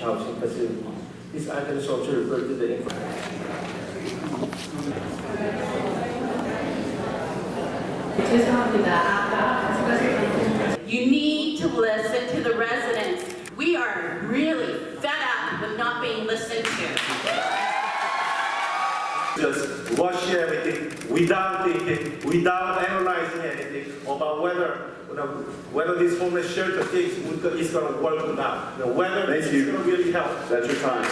housing facility. This item is also referred to the information. Just rush everything without thinking, without analyzing anything about whether, you know, whether this homeless shelter thing is going to work or not, you know, whether this Thank is going to really help. That's your time.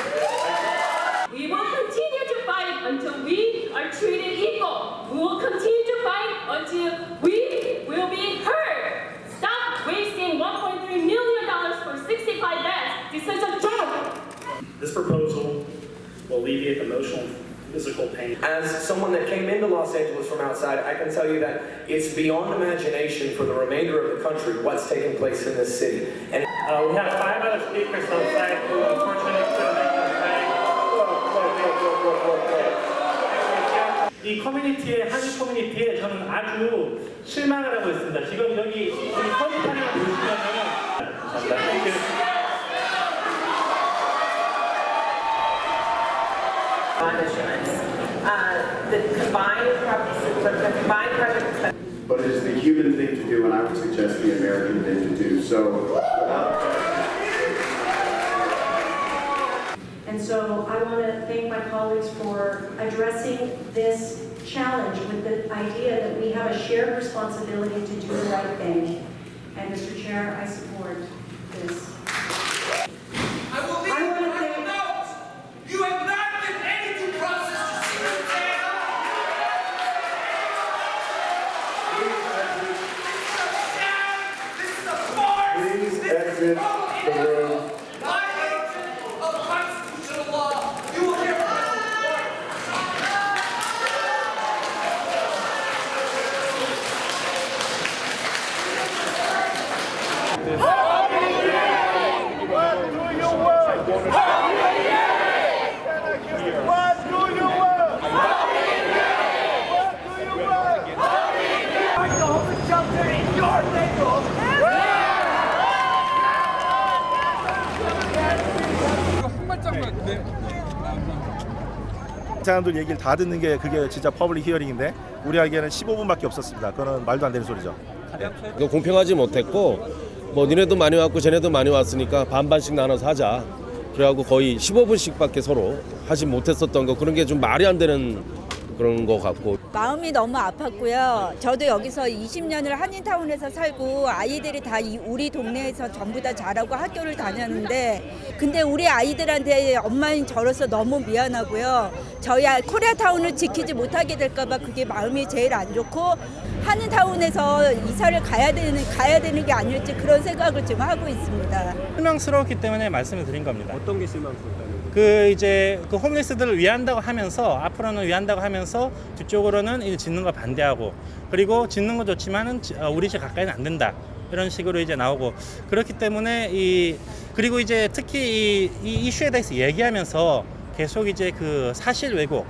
We will continue to fight until we are treated equal. We will continue to fight until we will be heard. Stop wasting $1.3 million for 65 beds. This is a joke. This proposal will alleviate emotional and physical pain. As someone that came into Los Angeles from outside, I can tell you that it's beyond imagination for the remainder of the country what's taking place in this city. And Uh, we have five other speakers on site who unfortunately couldn't make it tonight. 이 커뮤니티에 한국 커뮤니티에 저는 아주 실망을 하고 있습니다. 지금 여기 이 컨디션을 보시면은 issuance. Uh, The combined project, the combined project But it is the human thing to do, and I would suggest the American thing to do. So, And so I want to thank my colleagues for addressing this challenge with the idea that we have a shared responsibility to do the right thing. And Mr. Chair, I support this. 사람들 얘기를 다 듣는 게 그게 진짜 퍼블릭 히어링인데 우리에게는 15분밖에 없었습니다. 그거는 말도 안 되는 소리죠. 이거 공평하지 못했고 뭐 니네도 많이 왔고 쟤네도 많이 왔으니까 반반씩 나눠서 하자. 그래갖고 거의 15분씩밖에 서로 하지 못했었던 거 그런 게 좀 말이 안 되는 그런 거 같고 마음이 너무 아팠고요. 저도 여기서 20년을 한인타운에서 살고 아이들이 다 이 우리 동네에서 전부 다 자라고 학교를 다녔는데 근데 우리 아이들한테 엄마인 저로서 너무 미안하고요. 저희 아- 코리아타운을 지키지 못하게 될까봐 그게 마음이 제일 안 좋고 한인타운에서 이사를 가야 되는 가야 되는 게 아닐지 그런 생각을 지금 하고 있습니다. 실망스러웠기 때문에 말씀을 드린 겁니다. 어떤 게 실망스럽다는 그 이제 그 홈리스들을 위한다고 하면서 앞으로는 위한다고 하면서 뒤쪽으로는 이 짓는 거 반대하고 그리고 짓는 거 좋지만은 지- 어, 우리 집 가까이는 안 된다. 이런 식으로 이제 나오고 그렇기 때문에 이 그리고 이제 특히 이, 이 이슈에 대해서 얘기하면서 계속 이제 그 사실 왜곡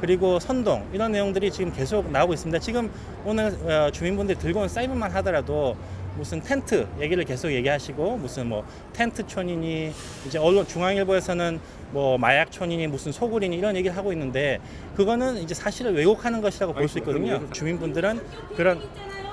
그리고 선동 이런 내용들이 지금 계속 나오고 있습니다. 지금 오늘 어, 주민분들이 들고 온 사이버만 하더라도 무슨 텐트 얘기를 계속 얘기하시고 무슨 뭐 텐트촌이니 이제 언론 중앙일보에서는 뭐 마약촌이니 무슨 소굴이니 이런 얘기를 하고 있는데 그거는 이제 사실을 왜곡하는 것이라고 볼 수 있거든요. 주민분들은 그런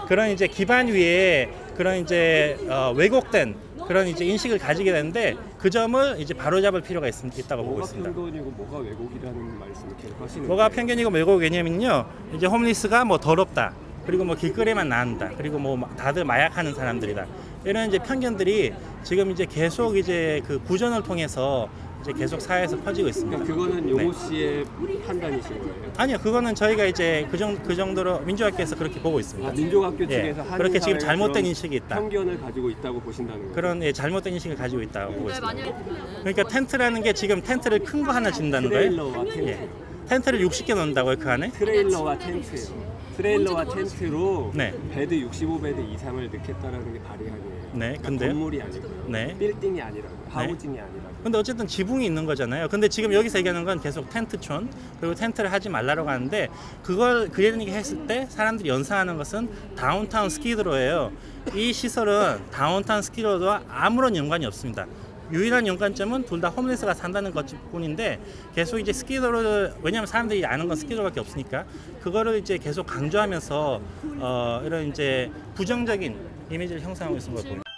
그런 이제 기반 위에 그런 이제 어, 왜곡된 그런 이제 인식을 가지게 되는데 그 점을 이제 바로잡을 필요가 있, 있다고 보고 있습니다. 편견이고 뭐가 왜곡이라는 말씀을 계속 하시는 뭐가 편견이고 왜곡 왜냐면요 이제 홈리스가 뭐 더럽다 그리고 뭐 길거리에만 나온다 그리고 뭐 다들 마약하는 사람들이다 이런 이제 편견들이 지금 이제 계속 이제 그 구전을 통해서 이제 계속 사회에서 퍼지고 있습니다. 그거는 용호 씨의 판단이신 거예요? 아니요 그거는 저희가 이제 그, 정, 그 정도로 민주학계에서 그렇게 보고 있습니다. 민족학교 예, 그렇게 지금 잘못된 인식이 있다. 편견을 가지고 있다고 보신다는 거예요? 그런 예, 잘못된 인식을 가지고 있다고 보고 있습니다. 그러니까 텐트라는 게 지금 텐트를 큰 거 하나 진다는 거예요. 트레일러와 텐트. 예. 텐트를 60개 넣는다고요 그 안에? 트레일러와 텐트 트레일러와 텐트로 네. 베드 65베드 이상을 넣겠다라는 게 발의 아니에요. 네, 그러니까 근데요? 건물이 아니고요. 네. 빌딩이 아니라고 하우징이 아니라고. 근데 어쨌든 지붕이 있는 거잖아요. 근데 지금 여기서 얘기하는 건 계속 텐트촌 그리고 텐트를 하지 말라고 하는데 그걸 그 얘기 했을 때 사람들이 연상하는 것은 다운타운 스키드로예요. 이 시설은 다운타운 스키드로와 아무런 연관이 없습니다. 유일한 연관점은 둘 다 홈레스가 산다는 것뿐인데 계속 이제 스키도를 왜냐하면 사람들이 아는 건 스키도밖에 없으니까 그거를 이제 계속 강조하면서 어, 이런 이제 부정적인 이미지를 형성하고 있는 걸 보입니다.